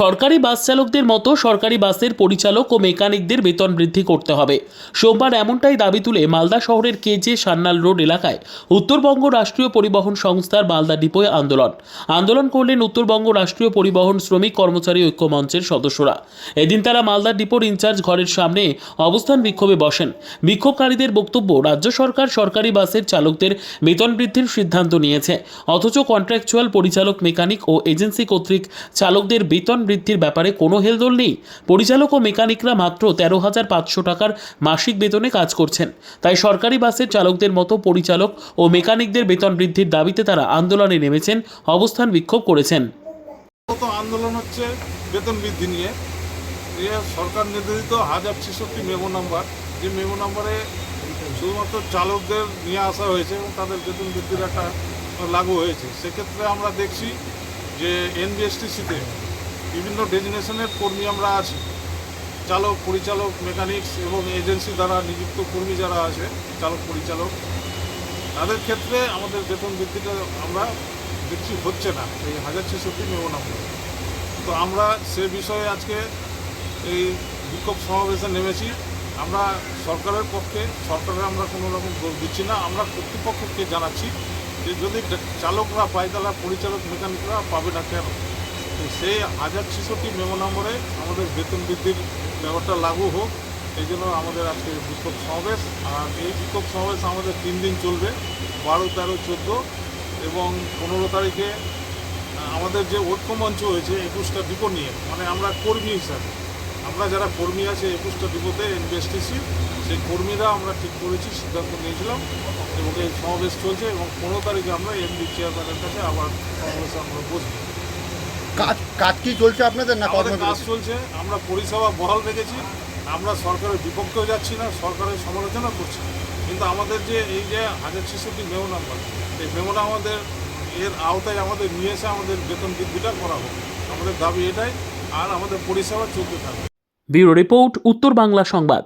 সরকারি বাস চালকদের মতো সরকারি বাসের পরিচালক ও মেকানিকদের বেতন বৃদ্ধি করতে হবে। সোমবার এমনটাই দাবি তুলে মালদা শহরের কেজে সান্নাল রোড এলাকায় উত্তরবঙ্গ রাষ্ট্রীয় পরিবহন সংস্থার মালদা ডিপোয় আন্দোলন। আন্দোলন করলেন উত্তরবঙ্গ রাষ্ট্রীয় পরিবহন শ্রমিক কর্মচারী ঐক্য মঞ্চের সদস্যরা। এদিন তারা মালদা ডিপোর ইনচার্জ ঘরের সামনে অবস্থান বিক্ষোভে বসেন। বিক্ষোভকারীদের বক্তব্য, রাজ্য সরকার সরকারি বাসের চালকদের বেতন বৃদ্ধির সিদ্ধান্ত নিয়েছে। অথচ কন্ট্রাকচুয়াল পরিচালক, মেকানিক ও এজেন্সি কর্তৃক চালকদের বেতন বৃদ্ধির ব্যাপারে কোনো হেলদোল নেই। পরিচালক ও মেকানিকরা মাত্র তেরো হাজার পাঁচশো টাকার মাসিক বেতনে কাজ করছেন। তাই সরকারি বাসের চালকদের মতো পরিচালক ও মেকানিকদের বেতন বৃদ্ধির দাবিতে তারা আন্দোলনে নেমেছেন, অবস্থান বিক্ষোভ করেছেন। আন্দোলন হচ্ছে বেতন বৃদ্ধি নিয়ে। সরকার নির্ধারিত হাজার ছেষট্টি মেমো নাম্বার। যে মেমো নাম্বারে শুধুমাত্র চালকদের নিয়ে আসা হয়েছে এবং তাদের বেতন বৃদ্ধির একটা লাগু হয়েছে। সেক্ষেত্রে আমরা দেখছি যে এনবিএসটিসিতে বিভিন্ন ডেজিনেশনের কর্মী আমরা আছি। চালক, পরিচালক, মেকানিক্স এবং এজেন্সি দ্বারা নিযুক্ত কর্মী যারা আছে, চালক, পরিচালক, তাদের ক্ষেত্রে আমাদের বেতন বৃদ্ধিটা আমরা দেখছি হচ্ছে না। এই হাজার ছেষট্টি মেমো নাম্বার তো আমরা সে বিষয়ে আজকে এই বিক্ষোভ সমাবেশে নেমেছি। আমরা সরকারের পক্ষে, সরকারের আমরা কোনো রকম দোষ দিচ্ছি না। আমরা কর্তৃপক্ষকে জানাচ্ছি যে যদি চালকরা পায় তাহলে পরিচালক, মেকানিকরা পাবে না কেন? সেই হাজার ছেষট্টি মেমো নম্বরে আমাদের বেতন বৃদ্ধির ব্যাপারটা লাগু হোক, এই জন্য আমাদের আজকে বিক্ষোভ সমাবেশ। আর এই বিক্ষোভ সমাবেশ আমাদের তিন দিন চলবে, বারো, তেরো, চোদ্দ এবং পনেরো তারিখে আমাদের যে ঐক্য মঞ্চ হয়েছে একুশটা ডিপো নিয়ে মানে আমরা কর্মী হিসাবে। আমরা যারা কর্মী আছে একুশটা ডিপোতে এনবিএসটিসি, সেই কর্মীরা আমরা ঠিক করেছি, সিদ্ধান্ত নিয়েছিলাম এবং এই সমাবেশ চলছে এবং পনেরো তারিখে আমরা এমডি চেয়ারম্যানের কাছে আবার সমাবেশে আমরা বসবো। কাজ কাজ কি চলছে আপনাদের না আমাদের কাজ চলছে আমরা পরিষেবা বহাল রেখেছি আমরা সরকারের বিপক্ষেও যাচ্ছি না সরকারের সমালোচনা করছি কিন্তু আমাদের যে এই যে হাজার ছেষট্টি মেমো নাম্বার এই মেমোটা আমাদের এর আওতায় আমাদের নিয়ে এসে আমাদের বেতন বৃদ্ধিটা করা হোক। আমাদের দাবি এটাই আর আমাদের পরিষেবা চলতে থাকবে। ব্যুরো রিপোর্ট উত্তর বাংলা সংবাদ।